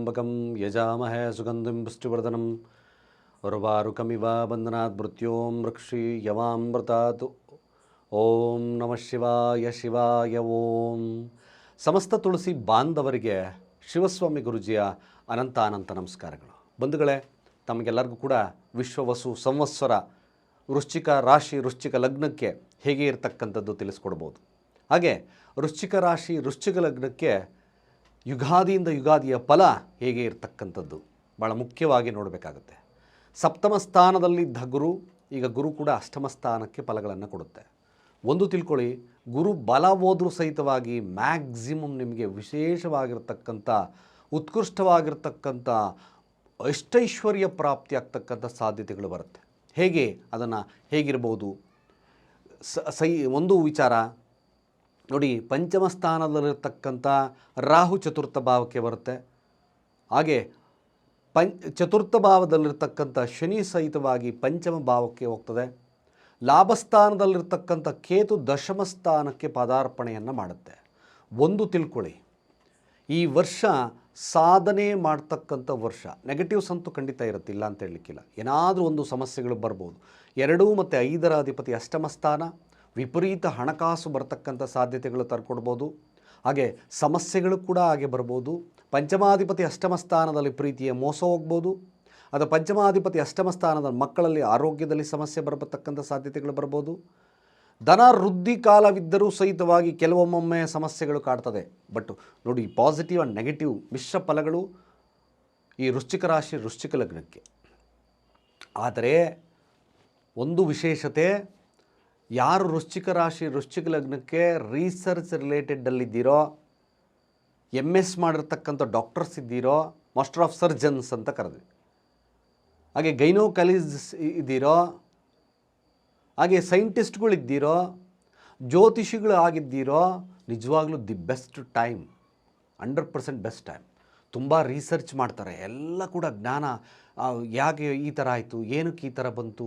त्र्यम्बकं यजामहे सुगन्धिं पुष्टिवर्धनं उर्वारुकमिव बन्धनात् मृत्यों रक्षि यवामृतात् ಓಂ ನಮಃ ಶಿವಾಯ ಶಿವಾಯ ಓಂ ಸಮಸ್ತ ತುಳಸಿ ಬಾಂಧವರಿಗೆ ಶಿವಸ್ವಾಮಿ ಗುರುಜಿಯ ಅನಂತ ಅನಂತ ನಮಸ್ಕಾರಗಳು ಬಂಧುಗಳೇ ತಮಗೆಲ್ಲರಿಗೂ ಕೂಡ ವಿಶ್ವವಸು ಸಂವತ್ಸರ ವೃಶ್ಚಿಕ ರಾಶಿ ವೃಶ್ಚಿಕ ಲಗ್ನಕ್ಕೆ ಹೇಗೆ ಇರತಕ್ಕಂಥದ್ದು ತಿಳಿಸ್ಕೊಡ್ಬೋದು ಹಾಗೆ ವೃಶ್ಚಿಕ ರಾಶಿ ವೃಶ್ಚಿಕ ಲಗ್ನಕ್ಕೆ ಯುಗಾದಿಯಿಂದ ಯುಗಾದಿಯ ಫಲ ಹೇಗೆ ಇರತಕ್ಕಂಥದ್ದು? ಭಾಳ ಮುಖ್ಯವಾಗಿ ನೋಡಬೇಕಾಗುತ್ತೆ. ಸಪ್ತಮ ಸ್ಥಾನದಲ್ಲಿದ್ದ ಗುರು, ಈಗ ಗುರು ಕೂಡ ಅಷ್ಟಮ ಸ್ಥಾನಕ್ಕೆ ಫಲಗಳನ್ನು ಕೊಡುತ್ತೆ. ಒಂದು ತಿಳ್ಕೊಳ್ಳಿ, ಗುರು ಬಲ ಹೋದರೂ ಸಹಿತವಾಗಿ ಮ್ಯಾಕ್ಸಿಮಮ್ ನಿಮಗೆ ವಿಶೇಷವಾಗಿರ್ತಕ್ಕಂಥ, ಉತ್ಕೃಷ್ಟವಾಗಿರ್ತಕ್ಕಂಥ, ಅಷ್ಟೈಶ್ವರ್ಯ ಪ್ರಾಪ್ತಿ ಆಗ್ತಕ್ಕಂಥ ಸಾಧ್ಯತೆಗಳು ಬರುತ್ತೆ. ಹೇಗೆ? ಅದನ್ನು ಹೇಗಿರ್ಬೋದು? ಸ ಒಂದು ವಿಚಾರ. ನೋಡಿ ಪಂಚಮ ಸ್ಥಾನದಲ್ಲಿರ್ತಕ್ಕಂಥ ರಾಹು ಚತುರ್ಥ ಭಾವಕ್ಕೆ ಬರುತ್ತೆ. ಹಾಗೆ ಪಂ, ಚತುರ್ಥ ಭಾವದಲ್ಲಿರ್ತಕ್ಕಂಥ ಶನಿ ಸಹಿತವಾಗಿ ಪಂಚಮ ಭಾವಕ್ಕೆ ಹೋಗ್ತದೆ. ಲಾಭಸ್ಥಾನದಲ್ಲಿರ್ತಕ್ಕಂಥ ಕೇತು ದಶಮ ಸ್ಥಾನಕ್ಕೆ ಪದಾರ್ಪಣೆಯನ್ನು ಮಾಡುತ್ತೆ. ಒಂದು ತಿಳ್ಕೊಳ್ಳಿ. ಈ ವರ್ಷ ಸಾಧನೆ ಮಾಡ್ತಕ್ಕಂಥ ವರ್ಷ ನೆಗೆಟಿವ್ಸ್ ಅಂತೂ ಖಂಡಿತ ಇರುತ್ತಿಲ್ಲ ಅಂತ ಹೇಳಲಿಕ್ಕಿಲ್ಲ. ಏನಾದರೂ ಒಂದು ಸಮಸ್ಯೆಗಳು ಬರ್ಬೋದು. ಎರಡೂ ಮತ್ತು ಐದರ ಅಧಿಪತಿ ಅಷ್ಟಮ ಸ್ಥಾನ ವಿಪರೀತ ಹಣಕಾಸು ಬರತಕ್ಕಂಥ ಸಾಧ್ಯತೆಗಳು ತರ್ಕೊಡ್ಬೋದು. ಹಾಗೆ ಸಮಸ್ಯೆಗಳು ಕೂಡ ಹಾಗೆ ಬರ್ಬೋದು. ಪಂಚಮಾಧಿಪತಿ ಅಷ್ಟಮ ಸ್ಥಾನದಲ್ಲಿ ಪ್ರೀತಿಯ ಮೋಸ ಹೋಗ್ಬೋದು. ಅದು ಪಂಚಮಾಧಿಪತಿ ಅಷ್ಟಮ ಸ್ಥಾನದ ಮಕ್ಕಳಲ್ಲಿ ಆರೋಗ್ಯದಲ್ಲಿ ಸಮಸ್ಯೆ ಬರತಕ್ಕಂಥ ಸಾಧ್ಯತೆಗಳು ಬರ್ಬೋದು. ಧನ ವೃದ್ಧಿ ಕಾಲವಿದ್ದರೂ ಸಹಿತವಾಗಿ ಕೆಲವೊಮ್ಮೊಮ್ಮೆ ಸಮಸ್ಯೆಗಳು ಕಾಡ್ತದೆ. ಬಟ್ ನೋಡಿ ಪಾಸಿಟಿವ್ ಆ್ಯಂಡ್ ನೆಗೆಟಿವ್ ಮಿಶ್ರ ಫಲಗಳು ಈ ವೃಶ್ಚಿಕ ರಾಶಿ ವೃಶ್ಚಿಕ ಲಗ್ನಕ್ಕೆ. ಆದರೆ ಒಂದು ವಿಶೇಷತೆ ಯಾರು ವೃಶ್ಚಿಕ ರಾಶಿ, ವೃಶ್ಚಿಕ ಲಗ್ನಕ್ಕೆ ರಿಸರ್ಚ್ ರಿಲೇಟೆಡಲ್ಲಿದ್ದೀರೋ ಎಂ ಎಸ್ ಮಾಡಿರ್ತಕ್ಕಂಥ ಡಾಕ್ಟರ್ಸ್ ಇದ್ದೀರೋ ಮಾಸ್ಟರ್ ಆಫ್ ಸರ್ಜನ್ಸ್ ಅಂತ ಕರೆದ್ವಿ. ಹಾಗೆ ಗೈನೋಕಲೀಸ್ ಇದ್ದೀರೋ, ಹಾಗೆ ಸೈಂಟಿಸ್ಟ್ಗಳಿದ್ದೀರೋ ಜ್ಯೋತಿಷಿಗಳು ಆಗಿದ್ದೀರೋ, ನಿಜವಾಗ್ಲೂ the best time hundred percent best time ತುಂಬ ರಿಸರ್ಚ್ ಮಾಡ್ತಾರೆ. ಎಲ್ಲ ಕೂಡ ಜ್ಞಾನ ಯಾಕೆ ಈ ಥರ ಆಯಿತು, ಏನಕ್ಕೆ ಈ ಥರ ಬಂತು,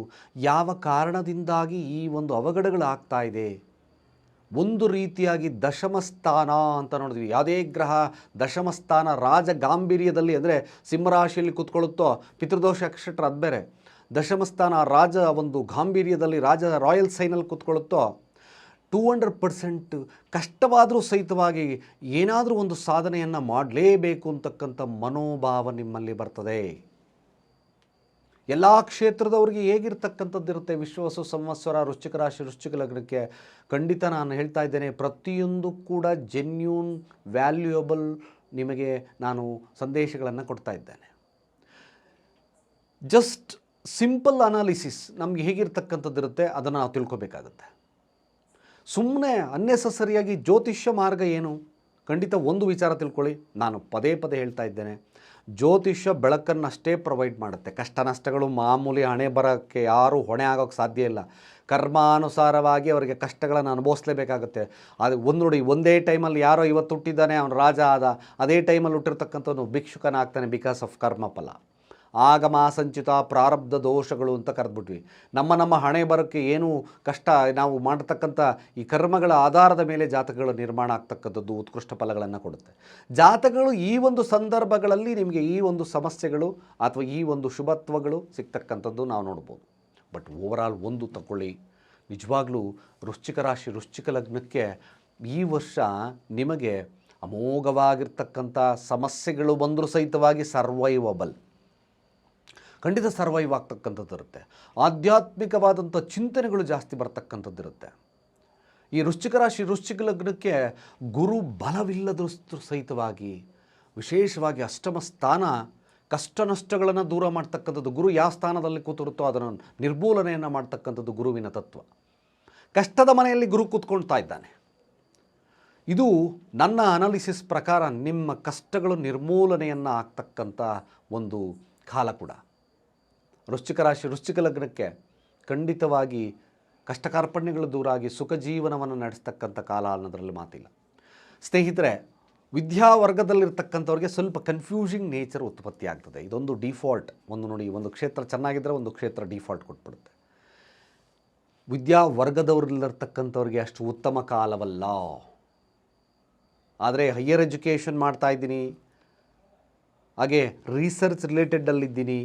ಯಾವ ಕಾರಣದಿಂದಾಗಿ ಈ ಒಂದು ಅವಘಡಗಳು ಆಗ್ತಾ ಇದೆ. ಒಂದು ರೀತಿಯಾಗಿ ದಶಮಸ್ಥಾನ ಅಂತ ನೋಡಿದ್ವಿ. ಯಾವುದೇ ಗ್ರಹ ದಶಮಸ್ಥಾನ ರಾಜ ಗಾಂಭೀರ್ಯದಲ್ಲಿ ಅಂದರೆ ಸಿಂಹರಾಶಿಯಲ್ಲಿ ಕೂತ್ಕೊಳ್ಳುತ್ತೋ ಪಿತೃದೋಷ ನಕ್ಷತ್ರ, ಅದು ಬೇರೆ. ದಶಮಸ್ಥಾನ ರಾಜ ಒಂದು ಗಾಂಭೀರ್ಯದಲ್ಲಿ ರಾಜ ರಾಯಲ್ ಸೈನಲ್ಲಿ ಕೂತ್ಕೊಳ್ಳುತ್ತೋ ಟೂ ಹಂಡ್ರೆಡ್ ಪರ್ಸೆಂಟ್ ಕಷ್ಟವಾದರೂ ಸಹಿತವಾಗಿ ಏನಾದರೂ ಒಂದು ಸಾಧನೆಯನ್ನು ಮಾಡಲೇಬೇಕು ಅಂತಕ್ಕಂಥ ಮನೋಭಾವ ನಿಮ್ಮಲ್ಲಿ ಬರ್ತದೆ. ಎಲ್ಲ ಕ್ಷೇತ್ರದವ್ರಿಗೆ ಹೇಗಿರ್ತಕ್ಕಂಥದ್ದು ಇರುತ್ತೆ? ವಿಶ್ವಾಸ, ಸಂವತ್ಸರ, ವೃಶ್ಚಿಕ ರಾಶಿ, ವೃಶ್ಚಿಕ ಲಗ್ನಕ್ಕೆ ಖಂಡಿತ ನಾನು ಹೇಳ್ತಾ ಇದ್ದೇನೆ, ಪ್ರತಿಯೊಂದು ಕೂಡ ಜೆನ್ಯೂನ್ ವ್ಯಾಲ್ಯೂಯಬಲ್ ನಿಮಗೆ ನಾನು ಸಂದೇಶಗಳನ್ನು ಕೊಡ್ತಾ ಇದ್ದೇನೆ. ಜಸ್ಟ್ ಸಿಂಪಲ್ ಅನಾಲಿಸಿಸ್ ನಮಗೆ ಹೇಗಿರ್ತಕ್ಕಂಥದ್ದು ಇರುತ್ತೆ? ಅದನ್ನು ನಾವು ತಿಳ್ಕೊಬೇಕಾಗುತ್ತೆ. ಸುಮ್ಮನೆ ಅನ್ನೆಸಸರಿಯಾಗಿ ಜ್ಯೋತಿಷ್ಯ ಮಾರ್ಗ ಏನು? ಖಂಡಿತ ಒಂದು ವಿಚಾರ ತಿಳ್ಕೊಳ್ಳಿ. ನಾನು ಪದೇ ಪದೇ ಹೇಳ್ತಾ ಇದ್ದೇನೆ. ಜ್ಯೋತಿಷ್ಯ ಬೆಳಕನ್ನು ಅಷ್ಟೇ ಪ್ರೊವೈಡ್ ಮಾಡುತ್ತೆ. ಕಷ್ಟ ನಷ್ಟಗಳು ಮಾಮೂಲಿ ಹಣೆ ಬರೋಕ್ಕೆ ಯಾರೂ ಹೊಣೆ ಆಗೋಕ್ಕೆ ಸಾಧ್ಯ ಇಲ್ಲ. ಕರ್ಮಾನುಸಾರವಾಗಿ ಅವರಿಗೆ ಕಷ್ಟಗಳನ್ನು ಅನುಭವಿಸಲೇಬೇಕಾಗುತ್ತೆ. ಅದು ಒಂದು ನೋಡಿ, ಒಂದೇ ಟೈಮಲ್ಲಿ ಯಾರೋ ಇವತ್ತು ಹುಟ್ಟಿದ್ದಾನೆ, ಅವನು ರಾಜ ಆದ, ಅದೇ ಟೈಮಲ್ಲಿ ಹುಟ್ಟಿರ್ತಕ್ಕಂಥವನು ಭಿಕ್ಷುಕನಾಗ್ತಾನೆ ಬಿಕಾಸ್ ಆಫ್ ಕರ್ಮಫಲ. ಆಗಮ ಸಂಚಿತ ಪ್ರಾರಬ್ಧ ದೋಷಗಳು ಅಂತ ಕರೆದ್ಬಿಟ್ವಿ. ನಮ್ಮ ನಮ್ಮ ಹಣೆ ಬರೋಕ್ಕೆ ಏನು ಕಷ್ಟ ನಾವು ಮಾಡತಕ್ಕಂಥ ಈ ಕರ್ಮಗಳ ಆಧಾರದ ಮೇಲೆ ಜಾತಕಗಳು ನಿರ್ಮಾಣ ಆಗ್ತಕ್ಕಂಥದ್ದು ಉತ್ಕೃಷ್ಟ ಫಲಗಳನ್ನು ಕೊಡುತ್ತೆ. ಜಾತಕಗಳು ಈ ಒಂದು ಸಂದರ್ಭಗಳಲ್ಲಿ ನಿಮಗೆ ಈ ಒಂದು ಸಮಸ್ಯೆಗಳು ಅಥವಾ ಈ ಒಂದು ಶುಭತ್ವಗಳು ಸಿಗ್ತಕ್ಕಂಥದ್ದು ನಾವು ನೋಡ್ಬೋದು. ಬಟ್ ಓವರಾಲ್ ಒಂದು ತಗೊಳ್ಳಿ. ನಿಜವಾಗ್ಲೂ ವೃಶ್ಚಿಕ ರಾಶಿ, ವೃಶ್ಚಿಕ ಲಗ್ನಕ್ಕೆ ಈ ವರ್ಷ ನಿಮಗೆ ಅಮೋಘವಾಗಿರ್ತಕ್ಕಂಥ ಸಮಸ್ಯೆಗಳು ಬಂದರೂ ಸಹಿತವಾಗಿ ಸರ್ವೈವಬಲ್. ಖಂಡಿತ ಸರ್ವೈವ್ ಆಗ್ತಕ್ಕಂಥದ್ದು ಇರುತ್ತೆ. ಆಧ್ಯಾತ್ಮಿಕವಾದಂಥ ಚಿಂತನೆಗಳು ಜಾಸ್ತಿ ಬರ್ತಕ್ಕಂಥದ್ದು ಇರುತ್ತೆ. ಈ ವೃಶ್ಚಿಕ ರಾಶಿ, ವೃಶ್ಚಿಕ ಲಗ್ನಕ್ಕೆ ಗುರು ಬಲವಿಲ್ಲದಷ್ಟು ಸಹಿತವಾಗಿ, ವಿಶೇಷವಾಗಿ ಅಷ್ಟಮ ಸ್ಥಾನ ಕಷ್ಟ ನಷ್ಟಗಳನ್ನು ದೂರ ಮಾಡ್ತಕ್ಕಂಥದ್ದು, ಗುರು ಯಾವ ಸ್ಥಾನದಲ್ಲಿ ಕೂತಿರುತ್ತೋ ಅದನ್ನು ನಿರ್ಮೂಲನೆಯನ್ನು ಮಾಡ್ತಕ್ಕಂಥದ್ದು ಗುರುವಿನ ತತ್ವ. ಕಷ್ಟದ ಮನೆಯಲ್ಲಿ ಗುರು ಕೂತ್ಕೊಳ್ತಾ ಇದ್ದಾನೆ. ಇದು ನನ್ನ ಅನಾಲಿಸಿಸ್ ಪ್ರಕಾರ ನಿಮ್ಮ ಕಷ್ಟಗಳು ನಿರ್ಮೂಲನೆಯನ್ನು ಆಗ್ತಕ್ಕಂಥ ಒಂದು ಕಾಲ ಕೂಡ. ವೃಶ್ಚಿಕ ರಾಶಿ, ವೃಶ್ಚಿಕ ಲಗ್ನಕ್ಕೆ ಖಂಡಿತವಾಗಿ ಕಷ್ಟ ಕಾರ್ಪಣ್ಯಗಳು ದೂರ ಆಗಿ ಸುಖ ಜೀವನವನ್ನು ನಡೆಸ್ತಕ್ಕಂಥ ಕಾಲ ಅನ್ನೋದರಲ್ಲಿ ಮಾತಿಲ್ಲ. ಸ್ನೇಹಿತರೆ ವಿದ್ಯಾ ವರ್ಗದಲ್ಲಿರ್ತಕ್ಕಂಥವ್ರಿಗೆ ಸ್ವಲ್ಪ ಕನ್ಫ್ಯೂಸಿಂಗ್ ನೇಚರ್ ಉತ್ಪತ್ತಿ ಆಗ್ತದೆ. ಇದೊಂದು ಡಿಫಾಲ್ಟ್ ಒಂದು ನೋಡಿ, ಒಂದು ಕ್ಷೇತ್ರ ಚೆನ್ನಾಗಿದ್ದರೆ ಒಂದು ಕ್ಷೇತ್ರ ಡಿಫಾಲ್ಟ್ ಕೊಟ್ಬಿಡುತ್ತೆ. ವಿದ್ಯಾ ವರ್ಗದವರಲ್ಲಿರ್ತಕ್ಕಂಥವ್ರಿಗೆ ಅಷ್ಟು ಉತ್ತಮ ಕಾಲವಲ್ಲ. ಆದರೆ ಹೈಯರ್ ಎಜುಕೇಷನ್ ಮಾಡ್ತಾ ಇದ್ದೀನಿ. ಹಾಗೆ ರಿಸರ್ಚ್ ರಿಲೇಟೆಡಲ್ಲಿದ್ದೀನಿ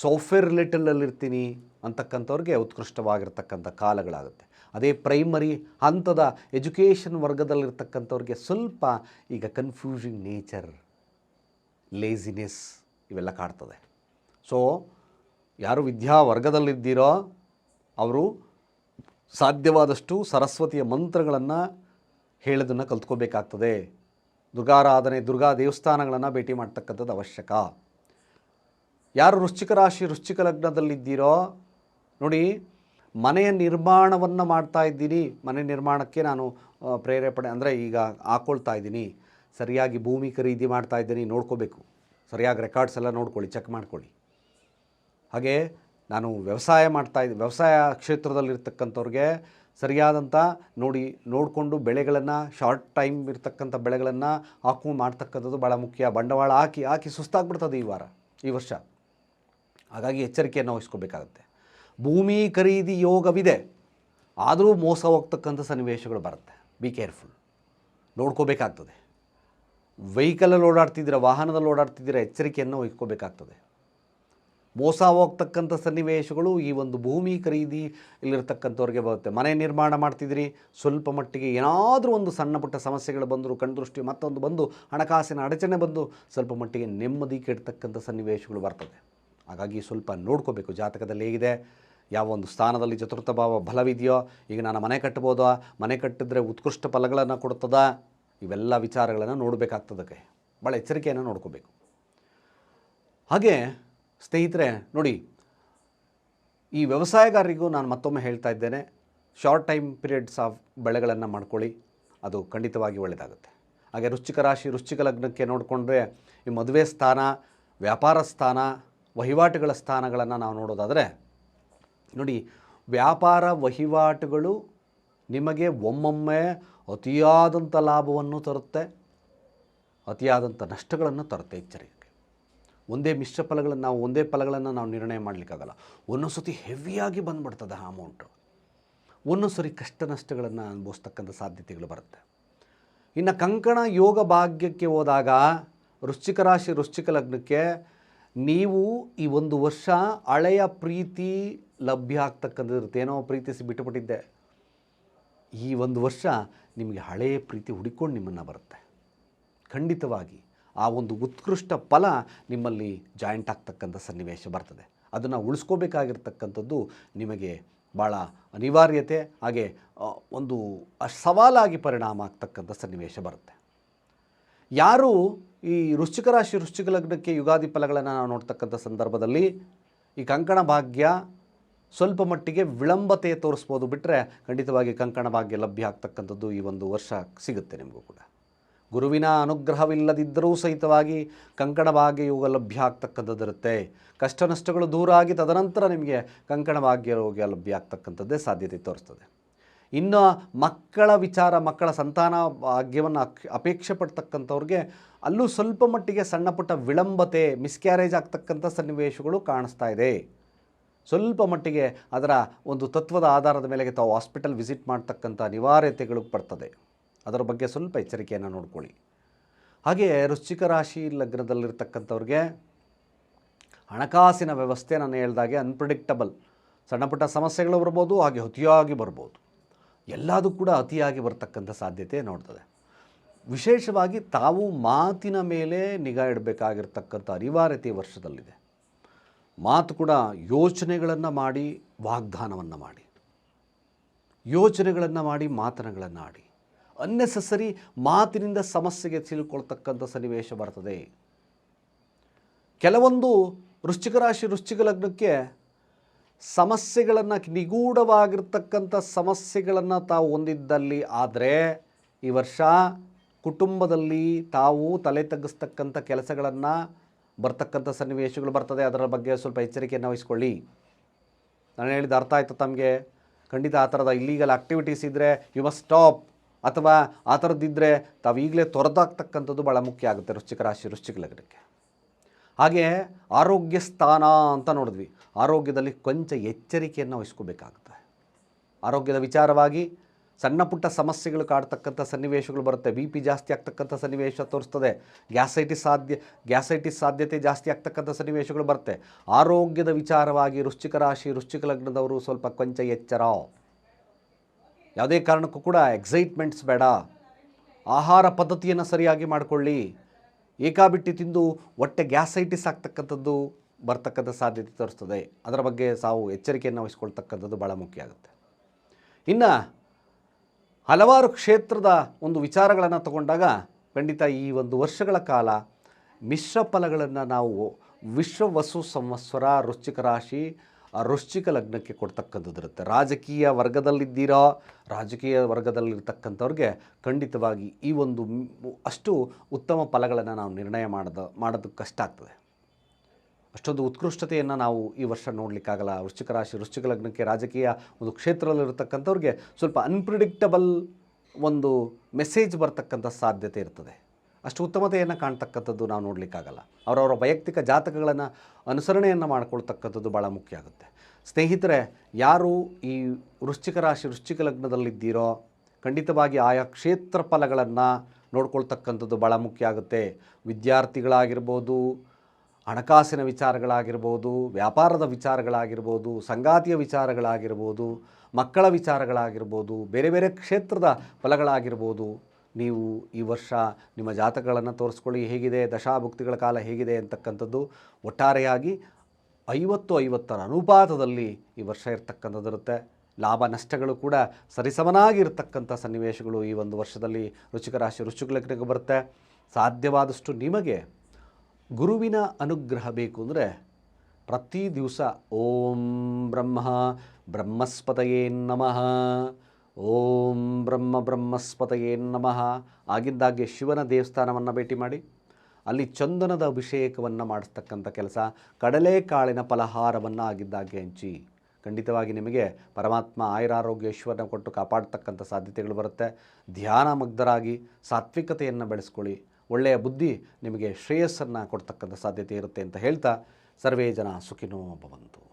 ಸಾಫ್ಟ್ವೇರ್ ರಿಲೇಟೆಡಲ್ಲಿರ್ತೀನಿ ಅಂತಕ್ಕಂಥವ್ರಿಗೆ ಉತ್ಕೃಷ್ಟವಾಗಿರ್ತಕ್ಕಂಥ ಕಾಲಗಳಾಗುತ್ತೆ. ಅದೇ ಪ್ರೈಮರಿ ಹಂತದ ಎಜುಕೇಷನ್ ವರ್ಗದಲ್ಲಿರ್ತಕ್ಕಂಥವ್ರಿಗೆ ಸ್ವಲ್ಪ ಈಗ ಕನ್ಫ್ಯೂಷಿಂಗ್ ನೇಚರ್, ಲೇಸಿನೆಸ್ ಇವೆಲ್ಲ ಕಾಡ್ತದೆ ಸೊ, ಯಾರು ವಿದ್ಯಾ ವರ್ಗದಲ್ಲಿದ್ದೀರೋ ಅವರು ಸಾಧ್ಯವಾದಷ್ಟು ಸರಸ್ವತಿಯ ಮಂತ್ರಗಳನ್ನು ಹೇಳೋದನ್ನು ಕಲ್ತ್ಕೋಬೇಕಾಗ್ತದೆ. ದುರ್ಗಾರಾಧನೆ, ದುರ್ಗಾ ದೇವಸ್ಥಾನಗಳನ್ನು ಭೇಟಿ ಮಾಡ್ತಕ್ಕಂಥದ್ದು ಅವಶ್ಯಕ. ಯಾರು ವೃಶ್ಚಿಕ ರಾಶಿ, ವೃಶ್ಚಿಕ ಲಗ್ನದಲ್ಲಿದ್ದೀರೋ, ನೋಡಿ, ಮನೆಯ ನಿರ್ಮಾಣವನ್ನು ಮಾಡ್ತಾ ಇದ್ದೀನಿ. ಮನೆ ನಿರ್ಮಾಣಕ್ಕೆ ನಾನು ಪ್ರೇರೇಪಣೆ ಅಂದರೆ ಈಗ ಹಾಕ್ಕೊಳ್ತಾ ಇದ್ದೀನಿ. ಸರಿಯಾಗಿ ಭೂಮಿ ಖರೀದಿ ಮಾಡ್ತಾ ಇದ್ದೀನಿ. ನೋಡ್ಕೋಬೇಕು. ಸರಿಯಾಗಿ ರೆಕಾರ್ಡ್ಸ್ ಎಲ್ಲ ನೋಡ್ಕೊಳ್ಳಿ ಚೆಕ್ ಮಾಡ್ಕೊಳ್ಳಿ. ಹಾಗೆ ನಾನು ವ್ಯವಸಾಯ ಮಾಡ್ತಾ ಇದ್ದೀನಿ ವ್ಯವಸಾಯ ಕ್ಷೇತ್ರದಲ್ಲಿರ್ತಕ್ಕಂಥವ್ರಿಗೆ ಸರಿಯಾದಂಥ ನೋಡಿ, ನೋಡಿಕೊಂಡು ಬೆಳೆಗಳನ್ನು ಶಾರ್ಟ್ ಟೈಮ್ ಇರ್ತಕ್ಕಂಥ ಬೆಳೆಗಳನ್ನು ಹಾಕು ಮಾಡ್ತಕ್ಕಂಥದ್ದು ಭಾಳ ಮುಖ್ಯ. ಬಂಡವಾಳ ಹಾಕಿ ಹಾಕಿ ಸುಸ್ತಾಗ್ಬಿಡ್ತದೆ ಈ ವಾರ, ಈ ವರ್ಷ. ಹಾಗಾಗಿ ಎಚ್ಚರಿಕೆಯನ್ನು ವಹಿಸ್ಕೋಬೇಕಾಗುತ್ತೆ. ಭೂಮಿ ಖರೀದಿ ಯೋಗವಿದೆ. ಆದರೂ ಮೋಸ ಹೋಗ್ತಕ್ಕಂಥ ಸನ್ನಿವೇಶಗಳು ಬರುತ್ತೆ. ಬಿ ಕೇರ್ಫುಲ್ ನೋಡ್ಕೋಬೇಕಾಗ್ತದೆ. ವೆಹಿಕಲಲ್ಲಿ ಓಡಾಡ್ತಿದ್ದೀರ, ವಾಹನದಲ್ಲಿ ಓಡಾಡ್ತಿದ್ದೀರ, ಎಚ್ಚರಿಕೆಯನ್ನು ವಹಿಸ್ಕೋಬೇಕಾಗ್ತದೆ. ಮೋಸ ಹೋಗ್ತಕ್ಕಂಥ ಸನ್ನಿವೇಶಗಳು ಈ ಒಂದು ಭೂಮಿ ಖರೀದಿ ಇಲ್ಲಿರ್ತಕ್ಕಂಥವ್ರಿಗೆ ಬರುತ್ತೆ. ಮನೆ ನಿರ್ಮಾಣ ಮಾಡ್ತಿದ್ದೀರಿ, ಸ್ವಲ್ಪ ಮಟ್ಟಿಗೆ ಏನಾದರೂ ಒಂದು ಸಣ್ಣ ಪುಟ್ಟ ಸಮಸ್ಯೆಗಳು ಬಂದರೂ, ಕಣ್ದೃಷ್ಟಿ ಮತ್ತೊಂದು ಬಂದು, ಹಣಕಾಸಿನ ಅಡಚಣೆ ಬಂದು ಸ್ವಲ್ಪ ಮಟ್ಟಿಗೆ ನೆಮ್ಮದಿ ಕೆಡ್ತಕ್ಕಂಥ ಸನ್ನಿವೇಶಗಳು ಬರ್ತದೆ. ಹಾಗಾಗಿ ಸ್ವಲ್ಪ ನೋಡ್ಕೋಬೇಕು. ಜಾತಕದಲ್ಲಿ ಹೇಗಿದೆ? ಯಾವ ಒಂದು ಸ್ಥಾನದಲ್ಲಿ ಚತುರ್ಥ ಭಾವ ಬಲವಿದೆಯೋ? ಈಗ ನಾನು ಮನೆ ಕಟ್ಬೋದಾ? ಮನೆ ಕಟ್ಟಿದ್ರೆ ಉತ್ಕೃಷ್ಟ ಫಲಗಳನ್ನು ಕೊಡ್ತದಾ? ಇವೆಲ್ಲ ವಿಚಾರಗಳನ್ನು ನೋಡಬೇಕಾಗ್ತದಕ್ಕೆ ಭಾಳ ಎಚ್ಚರಿಕೆಯನ್ನು ನೋಡ್ಕೋಬೇಕು. ಹಾಗೆ ಸ್ನೇಹಿತರೆ, ನೋಡಿ, ಈ ವ್ಯವಸಾಯಗಾರರಿಗೂ ನಾನು ಮತ್ತೊಮ್ಮೆ ಹೇಳ್ತಾ ಇದ್ದೇನೆ ಶಾರ್ಟ್ ಟೈಮ್ ಪೀರಿಯಡ್ಸ್ ಆಫ್ ಬೆಳೆಗಳನ್ನು ಮಾಡ್ಕೊಳ್ಳಿ. ಅದು ಖಂಡಿತವಾಗಿ ಒಳ್ಳೆಯದಾಗುತ್ತೆ. ಹಾಗೆ ರುಚಿಕ ರಾಶಿ ರುಚಿಕ ಲಗ್ನಕ್ಕೆ ನೋಡಿಕೊಂಡ್ರೆ ಈ ಮದುವೆ ಸ್ಥಾನ, ವ್ಯಾಪಾರ ಸ್ಥಾನ ವಹಿವಾಟುಗಳ ಸ್ಥಾನಗಳನ್ನು ನಾವು ನೋಡೋದಾದರೆ, ನೋಡಿ ವ್ಯಾಪಾರ ವಹಿವಾಟುಗಳು ನಿಮಗೆ ಒಮ್ಮೊಮ್ಮೆ ಅತಿಯಾದಂಥ ಲಾಭವನ್ನು ತರುತ್ತೆ ಅತಿಯಾದಂಥ ನಷ್ಟಗಳನ್ನು ತರುತ್ತೆ ಎಚ್ಚರಿಕೆ ಒಂದೇ ಮಿಶ್ರ ಫಲಗಳನ್ನು ನಾವು, ಒಂದೇ ಫಲಗಳನ್ನು ನಾವು ನಿರ್ಣಯ ಮಾಡಲಿಕ್ಕಾಗಲ್ಲ. ಒಂದೊಂದು ಸತಿ ಹೆವಿಯಾಗಿ ಬಂದ್ಬಿಡ್ತದೆ ಆ ಅಮೌಂಟು ಒಂದೊಂದು ಸರಿ ಕಷ್ಟ ನಷ್ಟಗಳನ್ನು ಅನುಭವಿಸ್ತಕ್ಕಂಥ ಸಾಧ್ಯತೆಗಳು ಬರುತ್ತೆ. ಇನ್ನು ಕಂಕಣ ಯೋಗ ಭಾಗ್ಯಕ್ಕೆ ಹೋದಾಗ, ವೃಶ್ಚಿಕ ರಾಶಿ, ವೃಶ್ಚಿಕ ಲಗ್ನಕ್ಕೆ ನೀವು ಈ ಒಂದು ವರ್ಷ ಹಳೆಯ ಪ್ರೀತಿ ಲಭ್ಯ ಆಗ್ತಕ್ಕಂಥದ್ದು ಇರುತ್ತೆ. ಏನೋ ಪ್ರೀತಿಸಿ ಬಿಟ್ಟುಬಿಟ್ಟಿದ್ದೆ. ಈ ಒಂದು ವರ್ಷ ನಿಮಗೆ ಹಳೆಯ ಪ್ರೀತಿ ಹುಡುಕೊಂಡು ನಿಮ್ಮನ್ನು ಬರುತ್ತೆ. ಖಂಡಿತವಾಗಿ ಆ ಒಂದು ಉತ್ಕೃಷ್ಟ ಫಲ ನಿಮ್ಮಲ್ಲಿ ಜಾಯಿಂಟ್ ಆಗ್ತಕ್ಕಂಥ ಸನ್ನಿವೇಶ ಬರ್ತದೆ. ಅದನ್ನು ಉಳಿಸ್ಕೋಬೇಕಾಗಿರ್ತಕ್ಕಂಥದ್ದು ನಿಮಗೆ ಭಾಳ ಅನಿವಾರ್ಯತೆ, ಹಾಗೆ ಒಂದು ಸವಾಲಾಗಿ ಪರಿಣಾಮ ಆಗ್ತಕ್ಕಂಥ ಸನ್ನಿವೇಶ ಬರುತ್ತೆ. ಯಾರು ಈ ವೃಶ್ಚಿಕ ರಾಶಿ, ವೃಶ್ಚಿಕ ಲಗ್ನಕ್ಕೆ ಯುಗಾದಿ ಫಲಗಳನ್ನು ನಾವು ನೋಡ್ತಕ್ಕಂಥ ಸಂದರ್ಭದಲ್ಲಿ ಈ ಕಂಕಣ ಭಾಗ್ಯ ಸ್ವಲ್ಪ ಮಟ್ಟಿಗೆ ವಿಳಂಬತೆ ತೋರಿಸ್ಬೋದು ಬಿಟ್ಟರೆ ಖಂಡಿತವಾಗಿ ಕಂಕಣ ಭಾಗ್ಯ ಲಭ್ಯ ಆಗ್ತಕ್ಕಂಥದ್ದು ಈ ಒಂದು ವರ್ಷ ಸಿಗುತ್ತೆ ನಿಮಗೂ ಕೂಡ. ಗುರುವಿನ ಅನುಗ್ರಹವಿಲ್ಲದಿದ್ದರೂ ಸಹಿತವಾಗಿ ಕಂಕಣ ಭಾಗ್ಯ ಯೋಗ ಲಭ್ಯ ಆಗ್ತಕ್ಕಂಥದ್ದಿರುತ್ತೆ. ಕಷ್ಟ ನಷ್ಟಗಳು ದೂರ ಆಗಿ ತದನಂತರ ನಿಮಗೆ ಕಂಕಣ ಭಾಗ್ಯ ಯೋಗ ಲಭ್ಯ ಆಗ್ತಕ್ಕಂಥದ್ದೇ ಸಾಧ್ಯತೆ ತೋರಿಸ್ತದೆ. ಇನ್ನು ಮಕ್ಕಳ ವಿಚಾರ, ಮಕ್ಕಳ ಸಂತಾನ ಭಾಗ್ಯವನ್ನು ಅಪೇಕ್ಷೆ ಪಡ್ತಕ್ಕಂಥವ್ರಿಗೆ ಅಲ್ಲೂ ಸ್ವಲ್ಪ ಮಟ್ಟಿಗೆ ಸಣ್ಣ ಪುಟ್ಟ ವಿಳಂಬತೆ ಮಿಸ್ಕ್ಯಾರೇಜ್ ಆಗ್ತಕ್ಕಂಥ ಸನ್ನಿವೇಶಗಳು ಕಾಣಿಸ್ತಾ ಇದೆ. ಸ್ವಲ್ಪ ಮಟ್ಟಿಗೆ ಅದರ ಒಂದು ತತ್ವದ ಆಧಾರದ ಮೇಲೆ ತಾವು ಹಾಸ್ಪಿಟಲ್ ವಿಸಿಟ್ ಮಾಡ್ತಕ್ಕಂಥ ಅನಿವಾರ್ಯತೆಗಳು ಬರ್ತದೆ. ಅದರ ಬಗ್ಗೆ ಸ್ವಲ್ಪ ಎಚ್ಚರಿಕೆಯನ್ನು ನೋಡ್ಕೊಳ್ಳಿ. ಹಾಗೆಯೇ ವೃಶ್ಚಿಕ ರಾಶಿ ಲಗ್ನದಲ್ಲಿರ್ತಕ್ಕಂಥವ್ರಿಗೆ ಹಣಕಾಸಿನ ವ್ಯವಸ್ಥೆ ನಾನು ಹೇಳ್ದಾಗೆ ಅನ್ಪ್ರಿಡಿಕ್ಟಬಲ್ ಸಣ್ಣ ಪುಟ್ಟ ಸಮಸ್ಯೆಗಳು ಬರ್ಬೋದು, ಹಾಗೆ ಅತಿಯಾಗಿ ಬರ್ಬೋದು. ಎಲ್ಲದೂ ಕೂಡ ಅತಿಯಾಗಿ ಬರ್ತಕ್ಕಂಥ ಸಾಧ್ಯತೆ ನೋಡ್ತದೆ. ವಿಶೇಷವಾಗಿ ತಾವು ಮಾತಿನ ಮೇಲೆ ನಿಗಾ ಇಡಬೇಕಾಗಿರ್ತಕ್ಕಂಥ ಅನಿವಾರ್ಯತೆ ವರ್ಷದಲ್ಲಿದೆ. ಮಾತು ಕೂಡ ಯೋಚನೆಗಳನ್ನು ಮಾಡಿ, ವಾಗ್ದಾನವನ್ನು ಮಾಡಿ. ಯೋಚನೆಗಳನ್ನು ಮಾಡಿ, ಮಾತನಗಳನ್ನು ಆಡಿ. ಅನ್ನೆಸಸರಿ ಮಾತಿನಿಂದ ಸಮಸ್ಯೆಗೆ ಸಿಲುಕೊಳ್ತಕ್ಕಂಥ ಸನ್ನಿವೇಶ ಬರ್ತದೆ. ಕೆಲವೊಂದು ವೃಶ್ಚಿಕ ರಾಶಿ ವೃಶ್ಚಿಕ ಲಗ್ನಕ್ಕೆ ಸಮಸ್ಯೆಗಳನ್ನು ನಿಗೂಢವಾಗಿರ್ತಕ್ಕಂಥ ಸಮಸ್ಯೆಗಳನ್ನು ತಾವು ಹೊಂದಿದ್ದಲ್ಲಿ ಆದರೆ ಈ ವರ್ಷ ಕುಟುಂಬದಲ್ಲಿ ತಾವು ತಲೆ ತಗ್ಗಿಸ್ತಕ್ಕಂಥ ಕೆಲಸಗಳನ್ನು ಬರ್ತಕ್ಕಂಥ ಸನ್ನಿವೇಶಗಳು ಬರ್ತದೆ. ಅದರ ಬಗ್ಗೆ ಸ್ವಲ್ಪ ಎಚ್ಚರಿಕೆಯನ್ನು ವಹಿಸ್ಕೊಳ್ಳಿ. ನಾನು ಹೇಳಿದ ಅರ್ಥ ಆಯಿತು ತಮಗೆ? ಖಂಡಿತ ಆ ಥರದ ಇಲ್ಲೀಗಲ್ ಆ್ಯಕ್ಟಿವಿಟೀಸ್ ಇದ್ದರೆ ಯು ಮಸ್ಟ್ ಸ್ಟಾಪ್ ಅಥವಾ ಆ ಥರದ್ದಿದ್ದರೆ ತಾವು ಈಗಲೇ ತೊರೆದಾಗ್ತಕ್ಕಂಥದ್ದು ಭಾಳ ಮುಖ್ಯ ಆಗುತ್ತೆ ವೃಶ್ಚಿಕ ರಾಶಿ, ವೃಶ್ಚಿಕ ಲಗ್ನಕ್ಕೆ. ಹಾಗೆ ಆರೋಗ್ಯ ಸ್ಥಾನ ಅಂತ ನೋಡಿದ್ವಿ. ಆರೋಗ್ಯದಲ್ಲಿ ಕೊಂಚ ಎಚ್ಚರಿಕೆಯನ್ನು ವಹಿಸ್ಕೋಬೇಕಾಗುತ್ತೆ. ಆರೋಗ್ಯದ ವಿಚಾರವಾಗಿ ಸಣ್ಣ ಪುಟ್ಟ ಸಮಸ್ಯೆಗಳು ಕಾಡ್ತಕ್ಕಂಥ ಸನ್ನಿವೇಶಗಳು ಬರುತ್ತೆ. ಬಿ ಪಿ ಜಾಸ್ತಿ ಆಗ್ತಕ್ಕಂಥ ಸನ್ನಿವೇಶ ತೋರಿಸ್ತದೆ. ಗ್ಯಾಸೈಟಿಸ್ ಸಾಧ್ಯ, ಗ್ಯಾಸೈಟಿಸ್ ಸಾಧ್ಯತೆ ಜಾಸ್ತಿ ಆಗ್ತಕ್ಕಂಥ ಸನ್ನಿವೇಶಗಳು ಬರುತ್ತೆ. ಆರೋಗ್ಯದ ವಿಚಾರವಾಗಿ ವೃಶ್ಚಿಕ ರಾಶಿ, ವೃಶ್ಚಿಕ ಲಗ್ನದವರು ಸ್ವಲ್ಪ ಕೊಂಚ ಎಚ್ಚರ. ಯಾವುದೇ ಕಾರಣಕ್ಕೂ ಕೂಡ ಎಕ್ಸೈಟ್ಮೆಂಟ್ಸ್ ಬೇಡ. ಆಹಾರ ಪದ್ಧತಿಯನ್ನು ಸರಿಯಾಗಿ ಮಾಡಿಕೊಳ್ಳಿ. ಏಕಾಬಿಟ್ಟಿ ತಿಂದು, ಹೊಟ್ಟೆ ಗ್ಯಾಸೈಟಿಸ್ ಆಗ್ತಕ್ಕಂಥದ್ದು ಬರ್ತಕ್ಕಂಥ ಸಾಧ್ಯತೆ ತೋರಿಸ್ತದೆ. ಅದರ ಬಗ್ಗೆ ಸಾವು ಎಚ್ಚರಿಕೆಯನ್ನು ವಹಿಸ್ಕೊಳ್ತಕ್ಕಂಥದ್ದು ಭಾಳ ಮುಖ್ಯ ಆಗುತ್ತೆ. ಇನ್ನು ಹಲವಾರು ಕ್ಷೇತ್ರದ ಒಂದು ವಿಚಾರಗಳನ್ನು ತಗೊಂಡಾಗ ಖಂಡಿತ ಈ ಒಂದು ವರ್ಷಗಳ ಕಾಲ ಮಿಶ್ರ ಫಲಗಳನ್ನು ನಾವು ವಿಶ್ವ ವಸು ಸಂವತ್ಸರ ವೃಶ್ಚಿಕ ರಾಶಿ ರುಚಿಕ ಲಗ್ನಕ್ಕೆ ಕೊಡ್ತಕ್ಕಂಥದ್ದಿರುತ್ತೆ. ರಾಜಕೀಯ ವರ್ಗದಲ್ಲಿದ್ದೀರೋ, ರಾಜಕೀಯ ವರ್ಗದಲ್ಲಿರ್ತಕ್ಕಂಥವ್ರಿಗೆ ಖಂಡಿತವಾಗಿ ಈ ಒಂದು ಅಷ್ಟು ಉತ್ತಮ ಫಲಗಳನ್ನು ನಾವು ನಿರ್ಣಯ ಮಾಡೋದು ಮಾಡೋದು ಕಷ್ಟ ಆಗ್ತದೆ. ಅಷ್ಟೊಂದು ಉತ್ಕೃಷ್ಟತೆಯನ್ನು ನಾವು ಈ ವರ್ಷ ನೋಡಲಿಕ್ಕಾಗಲ್ಲ. ವೃಶ್ಚಿಕ ರಾಶಿ, ವೃಶ್ಚಿಕ ಲಗ್ನಕ್ಕೆ ರಾಜಕೀಯ ಒಂದು ಕ್ಷೇತ್ರದಲ್ಲಿರತಕ್ಕಂಥವ್ರಿಗೆ ಸ್ವಲ್ಪ ಅನ್ಪ್ರಿಡಿಕ್ಟಬಲ್ ಒಂದು ಮೆಸೇಜ್ ಬರ್ತಕ್ಕಂಥ ಸಾಧ್ಯತೆ ಇರ್ತದೆ. ಅಷ್ಟು ಉತ್ತಮತೆಯನ್ನು ಕಾಣ್ತಕ್ಕಂಥದ್ದು ನಾವು ನೋಡಲಿಕ್ಕಾಗಲ್ಲ. ಅವರವರ ವೈಯಕ್ತಿಕ ಜಾತಕಗಳನ್ನು ಅನುಸರಣೆಯನ್ನು ಮಾಡ್ಕೊಳ್ತಕ್ಕಂಥದ್ದು ಭಾಳ ಮುಖ್ಯ ಆಗುತ್ತೆ. ಸ್ನೇಹಿತರೆ, ಯಾರು ಈ ವೃಶ್ಚಿಕ ರಾಶಿ, ವೃಶ್ಚಿಕ ಲಗ್ನದಲ್ಲಿದ್ದೀರೋ ಖಂಡಿತವಾಗಿ ಆಯಾ ಕ್ಷೇತ್ರ ಫಲಗಳನ್ನು ನೋಡ್ಕೊಳ್ತಕ್ಕಂಥದ್ದು ಭಾಳ ಮುಖ್ಯ ಆಗುತ್ತೆ. ವಿದ್ಯಾರ್ಥಿಗಳಾಗಿರ್ಬೋದು ಹಣಕಾಸಿನ ವಿಚಾರಗಳಾಗಿರ್ಬೋದು, ವ್ಯಾಪಾರದ ವಿಚಾರಗಳಾಗಿರ್ಬೋದು, ಸಂಗಾತಿಯ ವಿಚಾರಗಳಾಗಿರ್ಬೋದು, ಮಕ್ಕಳ ವಿಚಾರಗಳಾಗಿರ್ಬೋದು, ಬೇರೆ ಬೇರೆ ಕ್ಷೇತ್ರದ ಫಲಗಳಾಗಿರ್ಬೋದು, ನೀವು ಈ ವರ್ಷ ನಿಮ್ಮ ಜಾತಕಗಳನ್ನು ತೋರಿಸ್ಕೊಳ್ಳಿ, ಹೇಗಿದೆ, ದಶಾಭುಕ್ತಿಗಳ ಕಾಲ ಹೇಗಿದೆ ಅಂತಕ್ಕಂಥದ್ದು ಒಟ್ಟಾರೆಯಾಗಿ ಐವತ್ತು ಐವತ್ತರ ಅನುಪಾತದಲ್ಲಿ ಈ ವರ್ಷ ಇರತಕ್ಕಂಥದ್ದಿರುತ್ತೆ ಲಾಭ ನಷ್ಟಗಳು ಕೂಡ ಸರಿಸಮನಾಗಿರ್ತಕ್ಕಂಥ ಸನ್ನಿವೇಶಗಳು ಈ ಒಂದು ವರ್ಷದಲ್ಲಿ ರುಚಿಕರಾಶಿ ರುಚಿಕ ಲಗ್ನಕ್ಕೆ ಬರುತ್ತೆ. ಸಾಧ್ಯವಾದಷ್ಟು ನಿಮಗೆ ಗುರುವಿನ ಅನುಗ್ರಹ ಬೇಕು ಅಂದರೆ ಪ್ರತಿ ದಿವಸ ಓಂ ಬ್ರಹ್ಮ ಬ್ರಹ್ಮಸ್ಪತಯೇ ನಮಃ. ಓಂ ಬ್ರಹ್ಮ ಬ್ರಹ್ಮಸ್ಪತಯೇ ನಮಃ. ಆಗಿದ್ದಾಗೆ ಶಿವನ ದೇವಸ್ಥಾನವನ್ನು ಭೇಟಿ ಮಾಡಿ, ಅಲ್ಲಿ ಚಂದನದ ಅಭಿಷೇಕವನ್ನು ಮಾಡಿಸ್ತಕ್ಕಂಥ ಕೆಲಸ ಕಡಲೆಕಾಳಿನ ಫಲಹಾರವನ್ನು ಆಗಿದ್ದಾಗೆ ಹಂಚಿ, ಖಂಡಿತವಾಗಿ ನಿಮಗೆ ಪರಮಾತ್ಮ ಆಯುರಾರೋಗ್ಯ ಈಶ್ವರನ ಕೊಟ್ಟು ಕಾಪಾಡ್ತಕ್ಕಂಥ ಸಾಧ್ಯತೆಗಳು ಬರುತ್ತೆ. ಧ್ಯಾನ ಮಗ್ಧರಾಗಿ ಸಾತ್ವಿಕತೆಯನ್ನು ಬೆಳೆಸ್ಕೊಳ್ಳಿ. ಒಳ್ಳೆಯ ಬುದ್ಧಿ ನಿಮಗೆ ಶ್ರೇಯಸ್ಸನ್ನು ಕೊಡ್ತಕ್ಕಂಥ ಸಾಧ್ಯತೆ ಇರುತ್ತೆ ಅಂತ ಹೇಳ್ತಾ ಸರ್ವೇ ಜನ ಸುಖಿನೋ ಭವಂತು.